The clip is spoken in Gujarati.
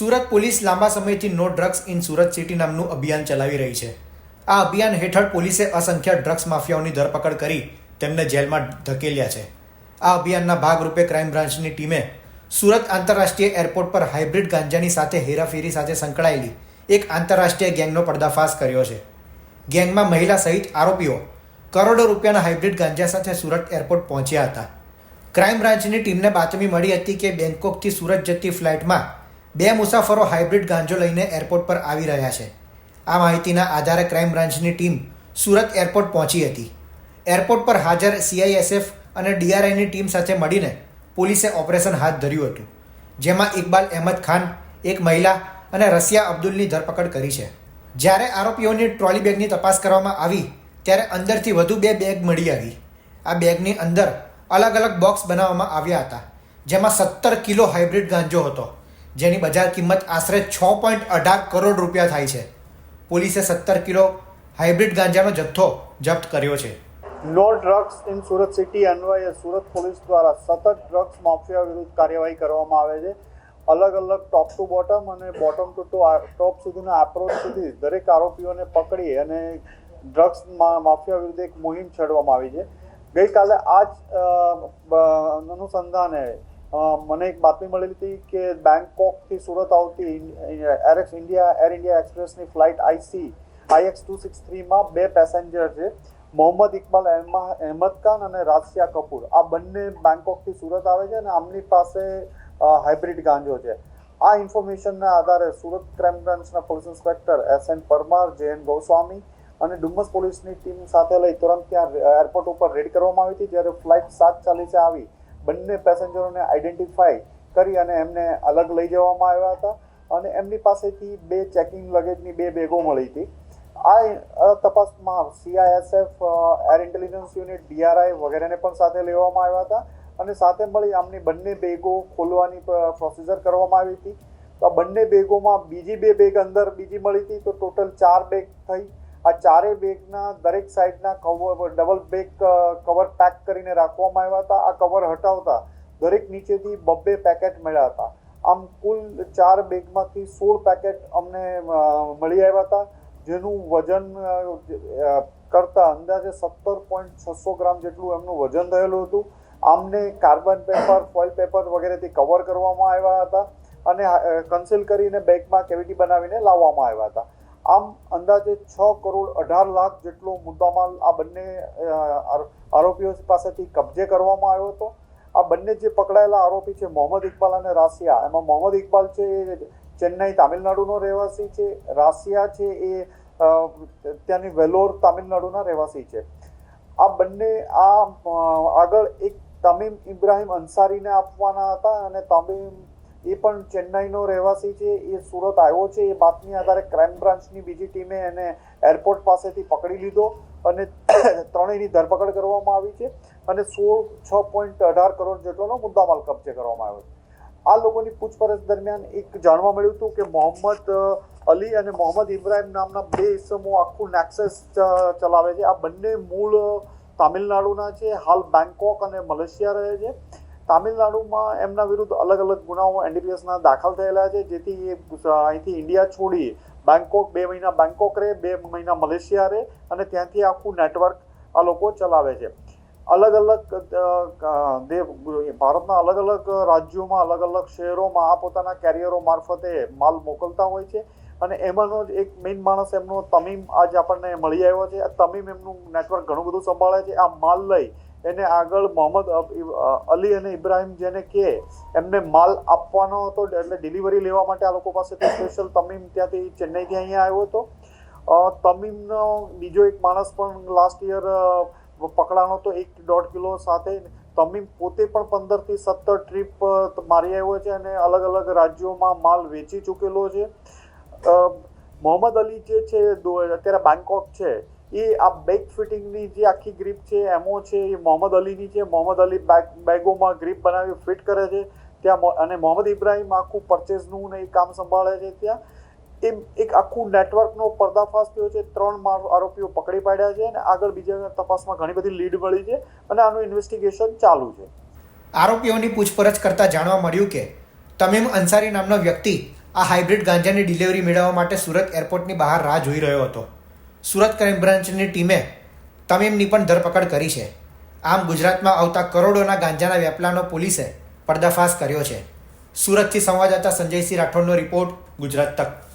સુરત પોલીસ લાંબા સમયથી no drugs in Surat city નામનું અભિયાન ચલાવી રહી છે. આ અભિયાન હેઠળ પોલીસે અસંખ્ય ડ્રગ્સ માફિયાઓની ધરપકડ કરી તેમને જેલમાં ધકેલ્યા છે. આ અભિયાનના ભાગરૂપે ક્રાઇમ બ્રાન્ચની ટીમે સુરત આંતરરાષ્ટ્રીય એરપોર્ટ પર હાઇબ્રિડ ગાંજાની સાથે હેરાફેરી સાથે સંકળાયેલી એક આંતરરાષ્ટ્રીય ગેંગનો પર્દાફાશ કર્યો છે. ગેંગમાં મહિલા સહિત આરોપીઓ કરોડો રૂપિયાના હાઇબ્રિડ ગાંજા સાથે સુરત એરપોર્ટ પહોંચ્યા હતા. ક્રાઇમ બ્રાન્ચની ટીમને બાતમી મળી હતી કે બેંકોકથી સુરત જતી ફ્લાઇટમાં બે મુસાફરો હાઇબ્રિડ ગાંજો લઈને એરપોર્ટ પર આવી રહ્યા છે. આ માહિતીના આધારે ક્રાઇમ બ્રાન્ચની ટીમ સુરત એરપોર્ટ પહોંચી હતી. એરપોર્ટ પર હાજર સીઆઈએસએફ અને ડીઆરઆઈની ટીમ સાથે મળીને પોલીસે ઓપરેશન હાથ ધર્યું હતું, જેમાં ઇકબાલ અહેમદ ખાન, એક મહિલા અને રસિયા અબ્દુલની ધરપકડ કરી છે. જ્યારે આરોપીઓની ટ્રોલી બેગની તપાસ કરવામાં આવી, ત્યારે અંદરથી વધુ બે બેગ મળી આવી. આ બેગની અંદર અલગ અલગ બોક્સ બનાવવામાં આવ્યા હતા, જેમાં સત્તર કિલો હાઇબ્રિડ ગાંજો હતો. જેની બજાર કિંમત આશરે છ પોઈન્ટ અઢાર કરોડ રૂપિયા થાય છે. પોલીસે સત્તર કિલો હાઇબ્રિડ ગાંજાનો જથ્થો જપ્ત કર્યો છે. No drugs in Surat city અન્વયે સુરત પોલીસ દ્વારા સતત ડ્રગ્સ માફિયા વિરુદ્ધ કાર્યવાહી કરવામાં આવે છે. અલગ અલગ ટોપ ટુ બોટમ અને બોટમ ટુ ટુ ટોપ સુધીના એપ્રોચ સુધી દરેક આરોપીઓને પકડી અને ડ્રગ્સ માફિયા વિરુદ્ધ એક મુહિમ છેડવામાં આવી છે. ગઈકાલે આ જ અનુસંધાને મને એક બાતમી મળેલી હતી કે બેંકોકથી સુરત આવતી એરએક્સ India air India એક્સપ્રેસની flight IC IX two six થ્રીમાં બે પેસેન્જર છે. મોહમ્મદ ઇકબાલ અહેમા- અહેમદ ખાન અને રાજસિયા કપૂર. આ બંને બેંકોકથી સુરત આવે છે અને આમની પાસે હાઇબ્રિડ ગાંજો છે. આ ઇન્ફોર્મેશનના આધારે સુરત ક્રાઇમ બ્રાન્ચના police inspector S N Parmar J N Goswami અને ડુમ્મસ પોલીસની ટીમ સાથે લઈ તુરંત ત્યાં એરપોર્ટ ઉપર રેડ કરવામાં આવી હતી, જ્યારે ફ્લાઇટ સાત ચાલીસે આવી. બંને પેસેન્જરોને આઈડેન્ટિફાઈ કરી અને એમને અલગ લઈ જવામાં આવ્યા હતા. અને એમની પાસેથી બે ચેકિંગ લગેજની બે બેગો મળી હતી. આ તપાસમાં CISF air intelligence unit DRI વગેરેને પણ સાથે લેવામાં આવ્યા હતા. અને સાથે મળી આમની બંને બેગો ખોલવાની પ્રોસિજર કરવામાં આવી હતી. તો આ બંને બેગોમાં બીજી બે બેગ અંદર બીજી મળી હતી. તો ટોટલ ચાર બેગ થઈ. આ ચારેય બેગના દરેક સાઈડના cover double bag cover pack કરીને રાખવામાં આવ્યા હતા. આ કવર હટાવતા દરેક નીચેથી બબ્બે પેકેટ મળ્યા હતા. આમ કુલ ચાર બેગમાંથી સોળ પેકેટ અમને મળી આવ્યા હતા, જેનું વજન કરતા અંદાજે સત્તર પોઈન્ટ છસો ગ્રામ જેટલું એમનું વજન થયેલું હતું. આમને કાર્બન પેપર ફોઇલ પેપર વગેરેથી કવર કરવામાં આવ્યા હતા અને કન્સીલ કરીને બેગમાં કેવિટી બનાવીને લાવવામાં આવ્યા હતા. આમ અંદાજે છ કરોડ અઢાર લાખ જેટલો મુદ્દામાલ આ બંને આરોપીઓ પાસેથી કબજે કરવામાં આવ્યો હતો. આ બંને જે પકડાયેલા આરોપી છે મોહમ્મદ ઇકબાલ અને રાસિયા. એમાં મોહમ્મદ ઇકબાલ છે એ ચેન્નઈ તામિલનાડુનો રહેવાસી છે, રાસિયા છે એ ત્યાંની વેલોર તામિલનાડુના રહેવાસી છે. આ બંને આ આગળ એક તમીમ ઇબ્રાહિમ અંસારીને આપવાના હતા અને તમીમ એ પણ ચેન્નાઈનો રહેવાસી છે, એ સુરત આવ્યો છે, એ બાતમી આધારે ક્રાઇમ બ્રાન્ચની બીજી ટીમે એને એરપોર્ટ પાસેથી પકડી લીધો અને ત્રણેયની ધરપકડ કરવામાં આવી છે અને સોળ, છ પોઈન્ટ અઢાર કરોડ જેટલોનો મુદ્દામાલ કબજે કરવામાં આવ્યો છે. આ લોકોની પૂછપરછ દરમિયાન એક જાણવા મળ્યું હતું કે મોહમ્મદ અલી અને મોહમ્મદ ઇબ્રાહિમ નામના બે ઇસમો આખું નેક્સસ ચલાવે છે. આ બંને મૂળ તામિલનાડુના છે. હાલ બેંકોક અને મલેશિયા રહે છે. તામિલનાડુમાં એમના વિરુદ્ધ અલગ અલગ ગુનાઓ એનડીપીએસના દાખલ થયેલા છે. જેથી એ અહીંથી ઇન્ડિયા છોડી બેંકોક બે મહિના બેંકોક રહે, બે મહિના મલેશિયા રહે અને ત્યાંથી આખું નેટવર્ક આ લોકો ચલાવે છે. અલગ અલગ ભારતના અલગ અલગ રાજ્યોમાં, અલગ અલગ શહેરોમાં આ પોતાના કેરિયરો મારફતે માલ મોકલતા હોય છે. અને એમાંનો જ એક મેઇન માણસ એમનો તમીમ આજ આપણને મળી આવ્યો છે. આ તમીમ એમનું નેટવર્ક ઘણું બધું સંભાળે છે. આ માલ લઈ એને આગળ મોહમ્મદ અલી અને ઇબ્રાહિમ જેને કે, એમને માલ આપવાનો હતો, એટલે ડિલિવરી લેવા માટે આ લોકો પાસેથી સ્પેશિયલ તમીમ ત્યાંથી ચેન્નઈથી અહીંયા આવ્યો હતો. તમીમનો બીજો એક માણસ પણ લાસ્ટ યર પકડાનો હતો, એક દોઢ કિલો સાથે. તમીમ પોતે પણ પંદરથી સત્તર ટ્રીપ મારી આવ્યો છે અને અલગ અલગ રાજ્યોમાં માલ વેચી ચૂકેલો છે. મોહમ્મદ અલી જે છે અત્યારે બેંકોક છે. એ આ બેગ ફિટિંગની જે આખી ગ્રીપ છે, એમો છે, એ મોહમ્મદ અલીની છે. મોહમ્મદ અલી બેગ બેગોમાં ગ્રીપ બનાવી ફિટ કરે છે. ત્યાં અને મોહમ્મદ ઇબ્રાહીમ આખું પરચેઝનું ને એ કામ સંભાળે છે ત્યાં. એમ એક આખું નેટવર્કનો પર્દાફાશ થયો છે. ત્રણ આરોપીઓ પકડી પાડ્યા છે અને આગળ બીજા તપાસમાં ઘણી બધી લીડ મળી છે અને આનું ઇન્વેસ્ટિગેશન ચાલુ છે. આરોપીઓની પૂછપરછ કરતા જાણવા મળ્યું કે તમીમ અંસારી નામનો વ્યક્તિ આ હાઇબ્રિડ ગાંજાની ડિલિવરી મેળવવા માટે સુરત એરપોર્ટની બહાર રાહ જોઈ રહ્યો હતો. સુરત ક્રાઇમ બ્રાન્ચની ટીમે તમીમની પણ ધરપકડ કરી છે. આમ ગુજરાતમાં આવતા કરોડોના ગાંજાના વેપલાનો પોલીસે પર્દાફાશ કર્યો છે. સુરતથી સંવાદદાતા સંજયસિંહ રાઠોડનો રિપોર્ટ ગુજરાત તક.